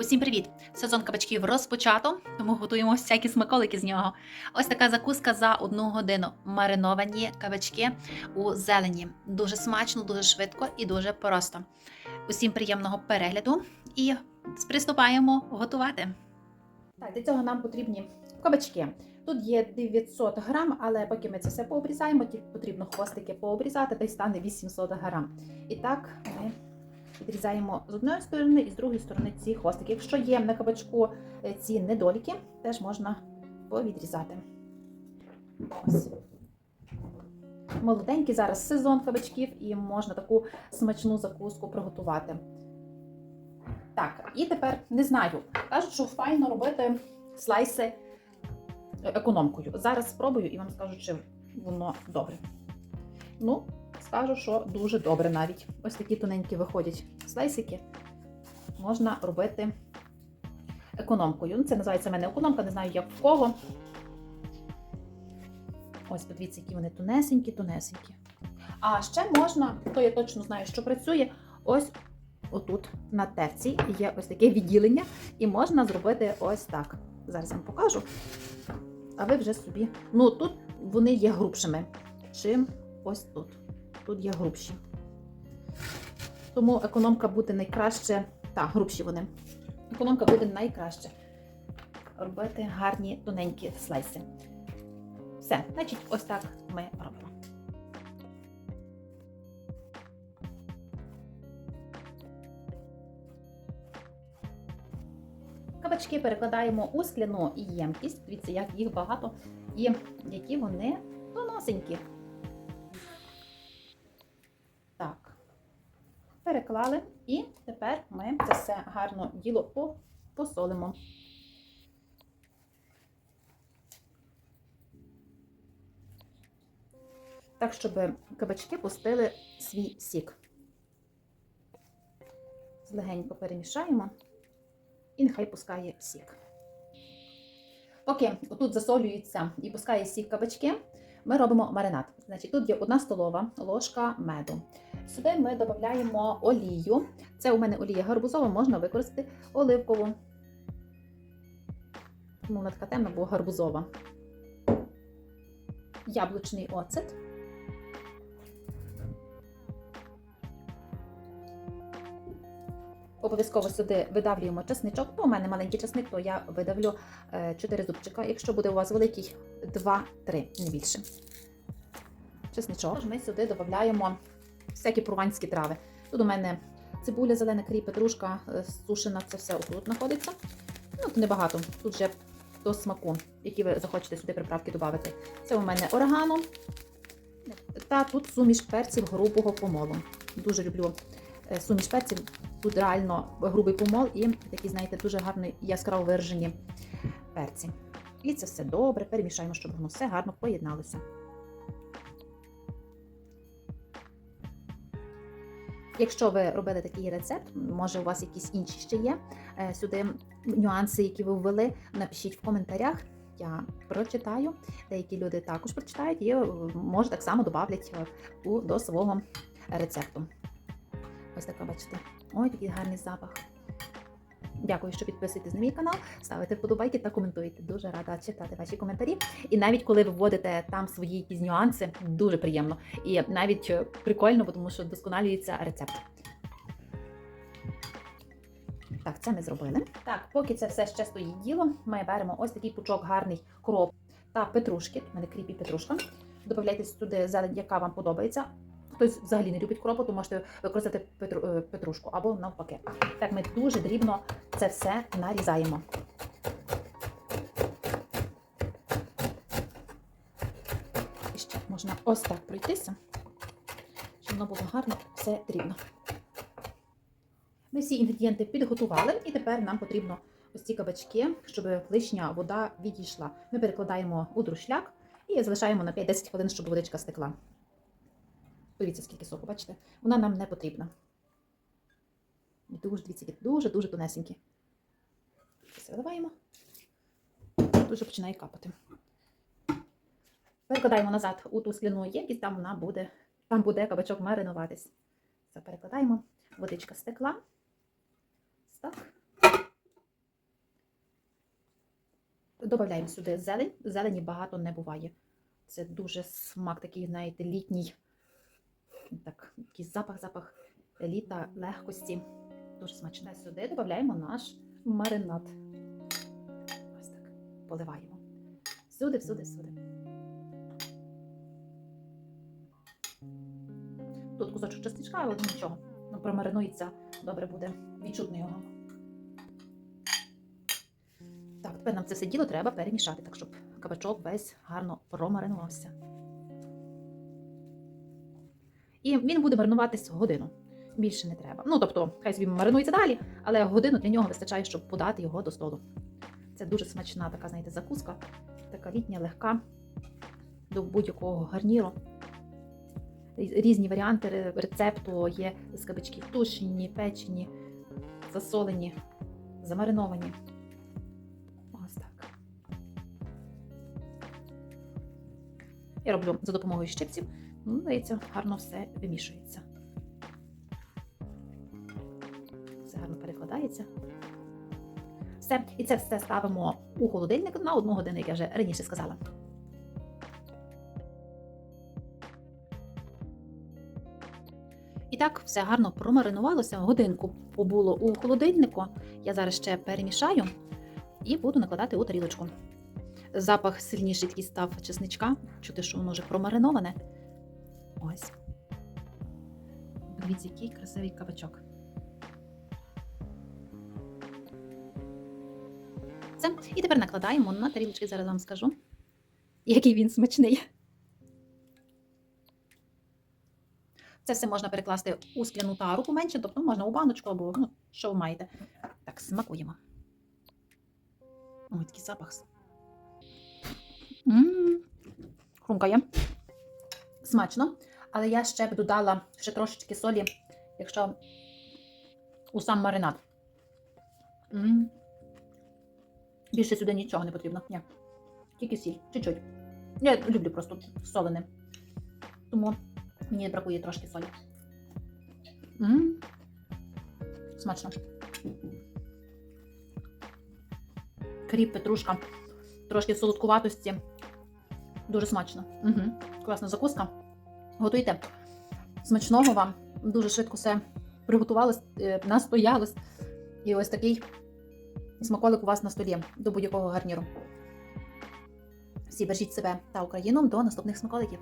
Усім привіт! Сезон кабачків розпочато, тому готуємо всякі смаколики з нього. Ось така закуска за одну годину. Мариновані кабачки у зелені. Дуже смачно, дуже швидко і дуже просто. Усім приємного перегляду і приступаємо готувати. Так, для цього нам потрібні кабачки. Тут є 900 грам, але поки ми це все пообрізаємо, потрібно хвостики пообрізати, та й стане 800 грам. І так ми відрізаємо з одної сторони і з другої сторони ці хвостики. Якщо є на кабачку е, ці недоліки, теж можна повідрізати. Ось. Молоденький зараз сезон кабачків і можна таку смачну закуску приготувати. Так, і тепер не знаю. Кажуть, що файно робити слайси економкою. Зараз спробую і вам скажу, чи воно добре. Ну, скажу, що дуже добре навіть. Ось такі тоненькі виходять слайсики. Можна робити економкою. Це називається в мене економка, не знаю, як в кого. Ось, подивіться, які вони тонесенькі, тонесенькі. А ще можна, то я точно знаю, що працює, ось отут на терці є ось таке відділення, і можна зробити ось так. Зараз я вам покажу. А ви вже собі. Ну тут вони є грубшими, чим ось тут. Тут є грубші. Тому економка буде найкраще. Так, грубші вони. Економка буде найкраще робити гарні тоненькі слайси. Все, значить, ось так ми робимо. Кабачки перекладаємо у скляну ємкість. Дивіться, як їх багато і які вони тоносенькі. Переклали. І тепер ми це все гарно діло по- посолимо. Так, щоб кабачки пустили свій сік. Злегенько перемішаємо і нехай пускає сік. Поки тут засолюється і пускає сік кабачки, ми робимо маринад. Значить, тут є одна столова ложка меду. Сюди ми додаємо олію. Це у мене олія гарбузова, можна використати оливкову. Тому вона така темна, бо гарбузова. Яблучний оцет. Обов'язково сюди видавлюємо чесничок. Ну, у мене маленький чесник, то я видавлю 4 зубчика. Якщо буде у вас великий, 2-3, не більше. Чесничок. Ми сюди додаємо всякі прованські трави. Тут у мене цибуля, зелена кріп, петрушка, е, сушена, це все отут знаходиться. Ну, тут небагато. Тут вже до смаку, які ви захочете сюди приправки додати. Це у мене орегано. Та тут суміш перців грубого помолу. Дуже люблю е, суміш перців. Тут реально грубий помол і такі, знаєте, дуже гарні яскраво виражені перці. І це все добре перемішаємо, щоб воно все гарно поєдналося. Якщо ви робили такий рецепт, може у вас якісь інші ще є е, сюди нюанси, які ви ввели, напишіть в коментарях. Я прочитаю. Деякі люди також прочитають і е, може так само додавлять е, до свого рецепту. Ось така, бачите. Ой, такий гарний запах. Дякую, що підписуєтесь на мій канал, ставите вподобайки та коментуєте. Дуже рада читати ваші коментарі. І навіть коли ви вводите там свої якісь нюанси, дуже приємно. І навіть е, прикольно, тому що досконалюється рецепт. Так, це ми зробили. Так, поки це все ще стоїть діло, ми беремо ось такий пучок гарний кроп та петрушки. У мене кріп і петрушка. Добавляйте туди зелень, яка вам подобається. Хтось взагалі не любить кропу, то можете використати е, петрушку або навпаки. Так, ми дуже дрібно це все нарізаємо. І ще можна ось так пройтися, щоб воно було гарно все дрібно. Ми всі інгредієнти підготували, і тепер нам потрібно ось ці кабачки, щоб лишня вода відійшла. Ми перекладаємо у друшляк і залишаємо на 5-10 хвилин, щоб водичка стекла. Подивіться, скільки соку, бачите? Вона нам не потрібна. Дуже, дивіться, дуже-дуже тонесенькі. Все виливаємо. Дуже починає капати. Перекладаємо назад у ту скляну ємкість, там вона буде, там буде кабачок маринуватись. Все, перекладаємо. Водичка стекла. Так. Додаємо сюди зелень. Зелені багато не буває. Це дуже смак такий, знаєте, літній. Так, такий запах, запах літа, легкості. Дуже смачне. Сюди додаємо наш маринад. Ось так. Поливаємо. Всюди, всюди, всюди. Тут кусочок частичка, але нічого. Ну, промаринується, добре буде. Відчутно його. Так, тепер нам це все діло треба перемішати, так щоб кабачок весь гарно промаринувався. І він буде маринуватись годину. Більше не треба. Ну, тобто, хай собі маринується далі, але годину для нього вистачає, щоб подати його до столу. Це дуже смачна така, знаєте, закуска, така літня, легка, до будь-якого гарніру. Різні варіанти рецепту є з кабачків тушені, печені, засолені, замариновані. Ось так. Я роблю за допомогою щипців. Ну, здається, гарно все вимішується. Все гарно перекладається. Все. І це все ставимо у холодильник на одну годину, як я вже раніше сказала. І так все гарно промаринувалося. Годинку побуло у холодильнику. Я зараз ще перемішаю і буду накладати у тарілочку. Запах сильніший такий став чесничка. Чути, що воно вже промариноване. Ось. Дивіться, який красивий кабачок. Це. І тепер накладаємо на тарілочки, зараз вам скажу, який він смачний. Це все можна перекласти у скляну тару поменше, тобто можна у баночку або ну, що ви маєте. Так, смакуємо. Ой, такий запах. М, Хрумкає. Смачно. Але я ще б додала ще трошечки солі, якщо у сам маринад. М. Більше сюди нічого не потрібно. Ні. Тільки сіль. Чуть-чуть. Я люблю просто солене. Тому мені бракує трошки солі. М. Смачно. Кріп, петрушка, трошки солодкуватості. Дуже смачно. Угу. Класна закуска. Готуйте. Смачного вам. Дуже швидко все приготувалось, е, настоялось. І ось такий смаколик у вас на столі до будь-якого гарніру. Всі бережіть себе та Україну до наступних смаколиків.